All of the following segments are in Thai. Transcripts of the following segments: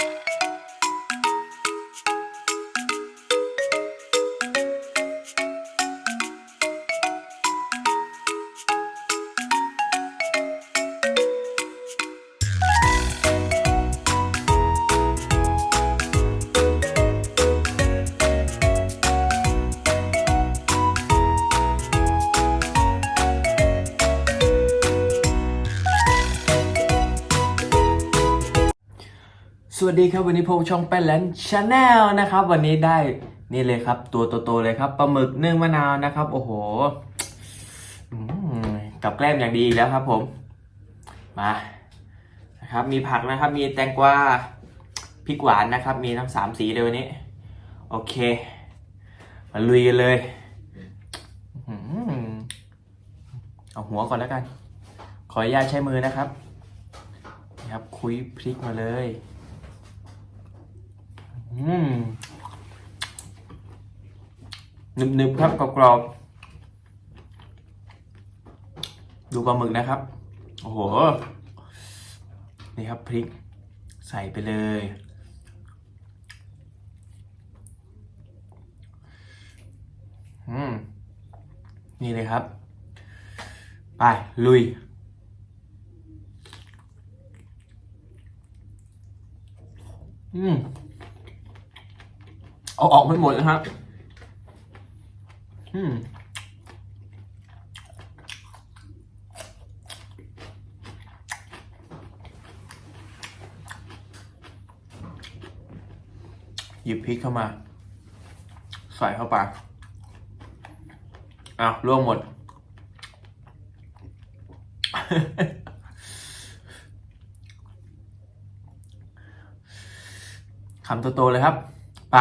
you สวัสดีครับวันนี้พบช่องแป้นแลนชาแนลนะครับ วันนี้ได้นี่เลยครับ ตัวโตๆเลยครับปลาหมึกนึ่งมะนาวนะครับ โอ้โหกับแกล้มอย่างดีแล้วครับ ผมมานะครับ มีผักนะครับ มีแตงกวาพริกหวานนะครับ มีทั้งสามสีเลยวันนี้ โอเค มาลุยกันเลยอเอาหัวก่อนแล้วกัน ขออนุญาตใช้มือนะครับนะครับคุยพริกมาเลย นึบๆครับกรอบๆดูปลาหมึกนะครับ โอ้โห นี่ครับพริกใส่ไปเลย อืม นี่เลยครับ ไป ลุยอืม เอาออกไม่หมดนะครับ อืมหยิบพริกเข้ามา ใส่เข้าไปอ้าวล่วงหมด คำโตๆเลยครับ ไป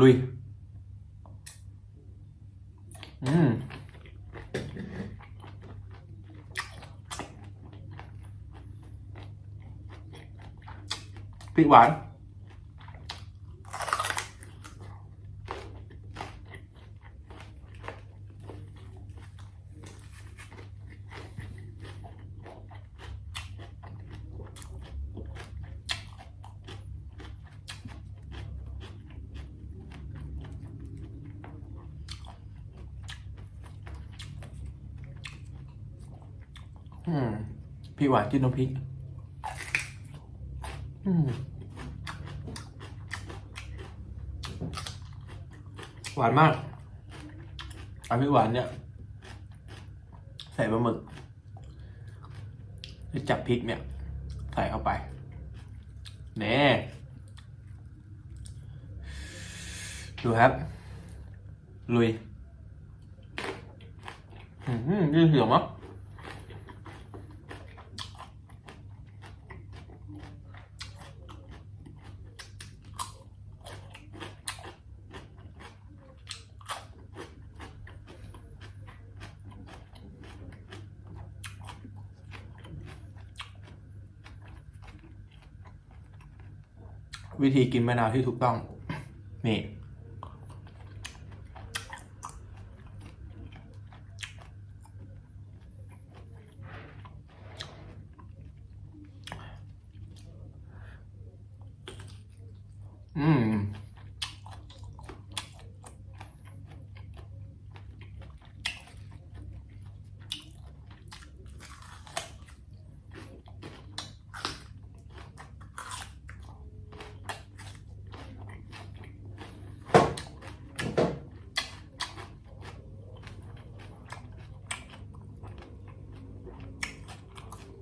ลุยอืม พริกหวานอืมพริกหวานจิ้มน้ำพริกอืมหวานมากอันพริกหวานเนี่ย ใส่ปลาหมึกแล้วจับพริกเนี่ย ใส่เข้าไปเน่ดูครับ ลุย อืมยืดเหี่ยวมั้ง วิธีกินมะนาวที่ถูกต้อง นี่ อืม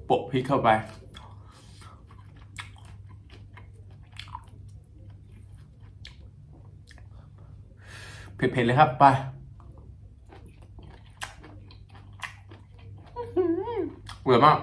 โปะ พริกเข้าไป เผ็ดๆเลยครับ ไปเบื่อมาก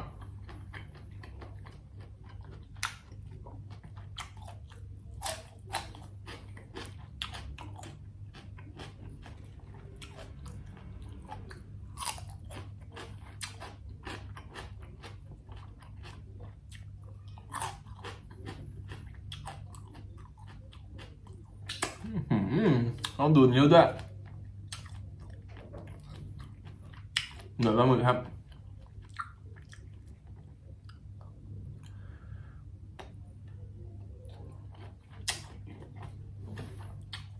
ด้วยหน่อยปลาหมึกครับ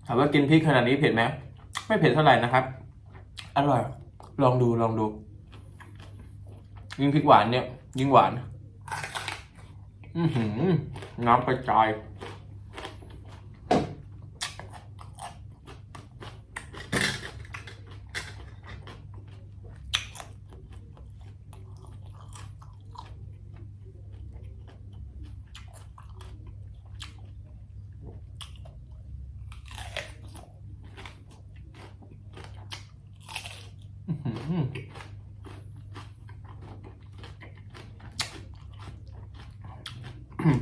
ถามว่ากินพริกขนาดนี้เผ็ดไหม ไม่เผ็ดเท่าไหร่นะครับ อร่อย ลองดูลองดู ยิ่งพริกหวานเนี่ย ยิ่งหวาน อือหืน้ำกระจาย อื้อหือ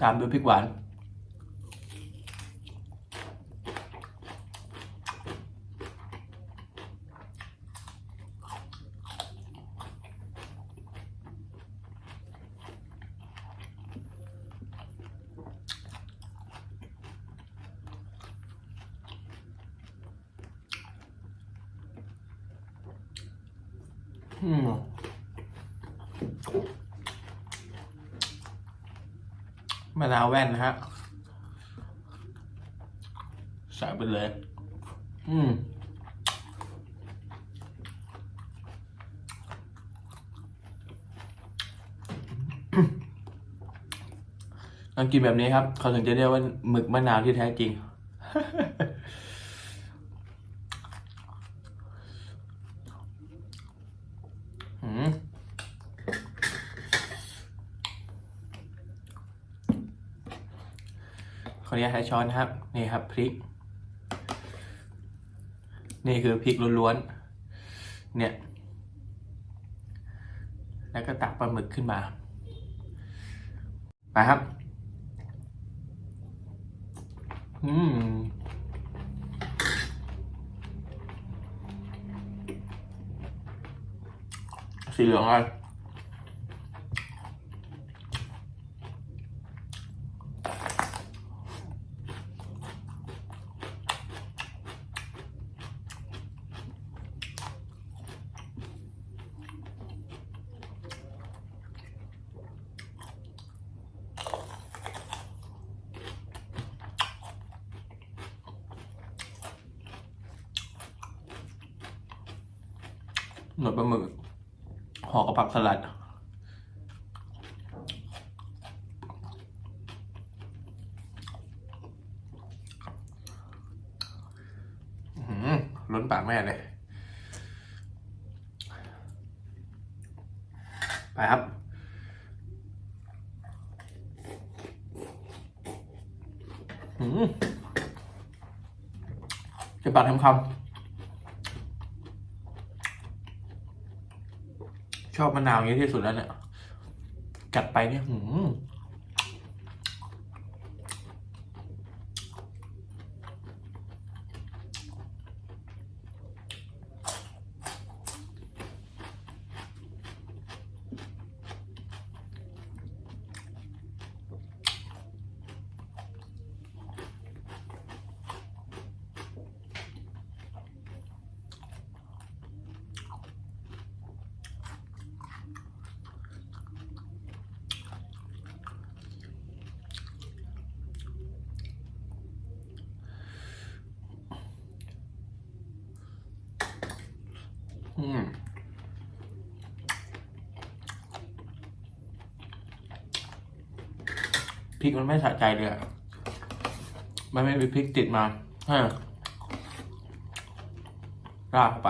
ตามด้วยพริกหวาน อืมมะนาวแว่นนะฮะใส่ไปเลย อืมต้องกินแบบนี้ครับ เขาถึงจะเรียกว่าหมึกมะนาวที่แท้จริง อืม ขออนุญาตใช้ช้อนครับ นี่ครับพริก นี่คือพริกล้วนๆ เนี่ย แล้วก็ตักปลาหมึกขึ้นมา ไปครับ อืม สีเหลืองอะไร ห่อกับผักสลัด ล้นปากแม่เลย ไปครับอืมจะปากทำคำ ชอบมะนาวอย่างนี้ที่สุดแล้วเนี่ย กัดไปเนี่ยหืม อืมพริกมันไม่สะใจเลยอะมันไม่มีพริกติดมาฮะราดเข้าไป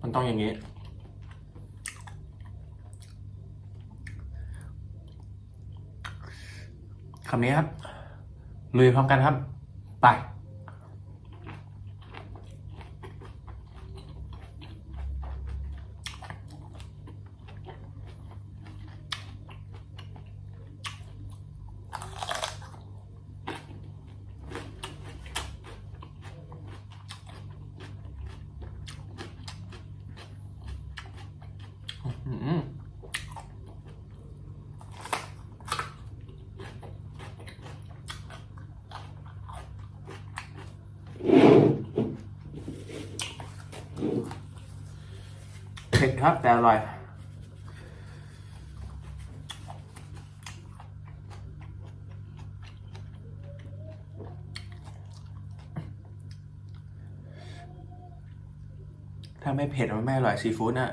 มันต้องอย่างนี้ คำนี้ครับ ลุยพร้อมกันครับ ไป อืม ผ็ดครับแต่อร่อย ถ้าไม่เผ็ดมันไม่อร่อยซีฟู้ดอะ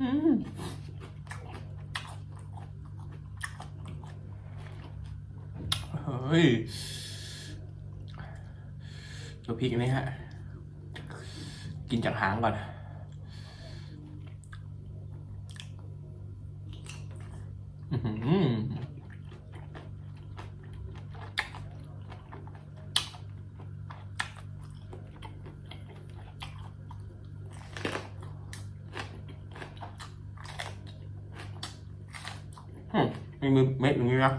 เฮ้ยตัวพริกนี่ฮะ กินจากหางก่อนอื้อหืออืมมีมือเม็ดอย่างนี้นะ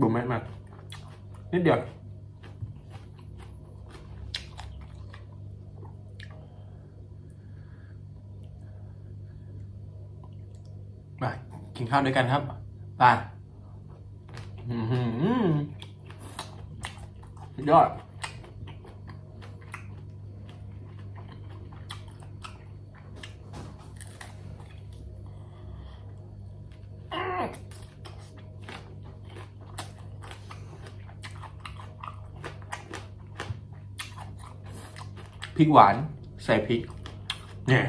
บุ๋มแม่มา นิดเดียวมากินข้าวด้วยกันครับไปอืมยอด พริกหวานใส่พริก เนี่ย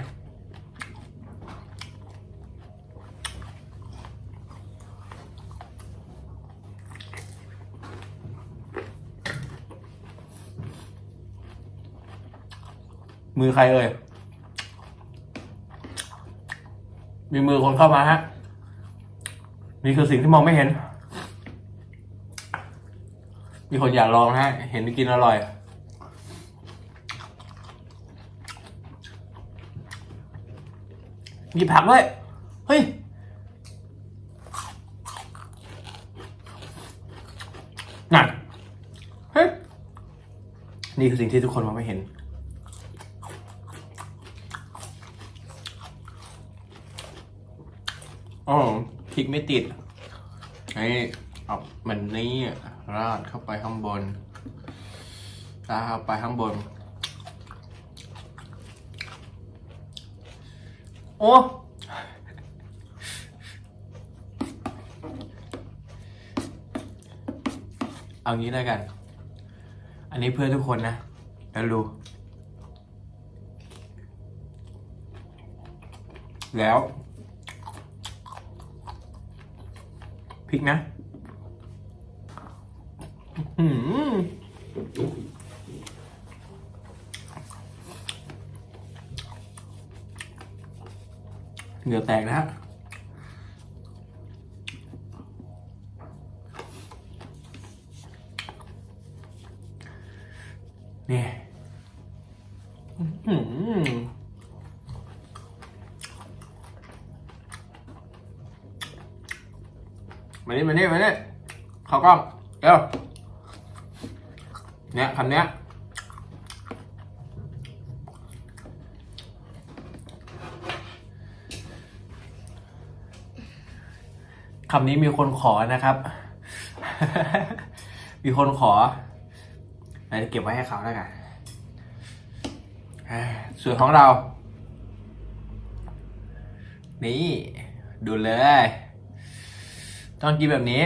มือใครเอ่ย มีมือคนเข้ามาฮะ นี่คือสิ่งที่มองไม่เห็น มีคนอยากลองนะฮะ เห็นกินอร่อย มีผักด้วย เฮ้ย นั่น เฮ้ย นี่คือสิ่งที่ทุกคนมองไม่เห็น อ๋อพริกไม่ติดไอ้เอามันนี้ราดเข้าไปข้างบนราดเข้าไปข้างบน โอ้เอางี้แล้วกัน อันนี้เพื่อทุกคนนะ แล้วดูแล้วพริกนะ อื้อหือ เหงื่อแตกนะฮะนี่มานี่มานี่มานี่เข้ากล้องเร็วเนี่ยคำเนี้ย คำนี้มีคนขอนะครับ มีคนขอเราจะเก็บไว้ให้เขาแล้วกันส่วนของเรา นี่ ดูเลย ต้องกินแบบนี้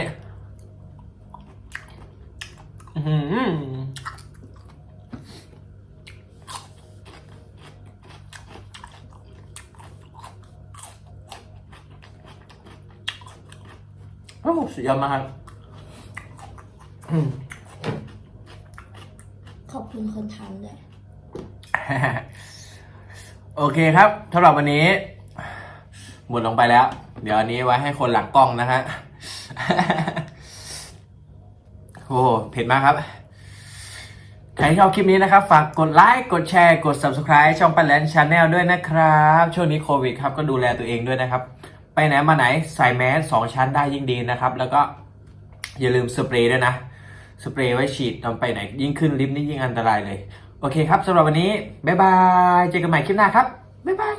อื้อหือโอ้ สุดยอดมากอืม ขอบคุณคนทำด้วย โอเคครับสำหรับวันนี้ หมดลงไปแล้ว เดี๋ยวอันนี้ไว้ให้คนหลังกล้องนะฮะ โอ้เผ็ดมากครับ ใครที่ชอบคลิปนี้นะครับ ฝากกดไลค์กดแชร์ กด subscribe ช่องปันแลนชาแนลด้วยนะครับ ช่วงนี้โควิดครับก็ดูแลตัวเองด้วยนะครับ ไปไหนมาไหนใส่แมสสองชั้นได้ยิ่งดีนะครับ แล้วก็อย่าลืมสเปรย์ด้วยนะ สเปรย์ไว้ฉีดตอนไปไหน ยิ่งขึ้นลิฟต์นี่ยิ่งอันตรายเลย โอเคครับสำหรับวันนี้ บ๊ายบาย เจอกันใหม่คลิปหน้าครับ บ๊ายบาย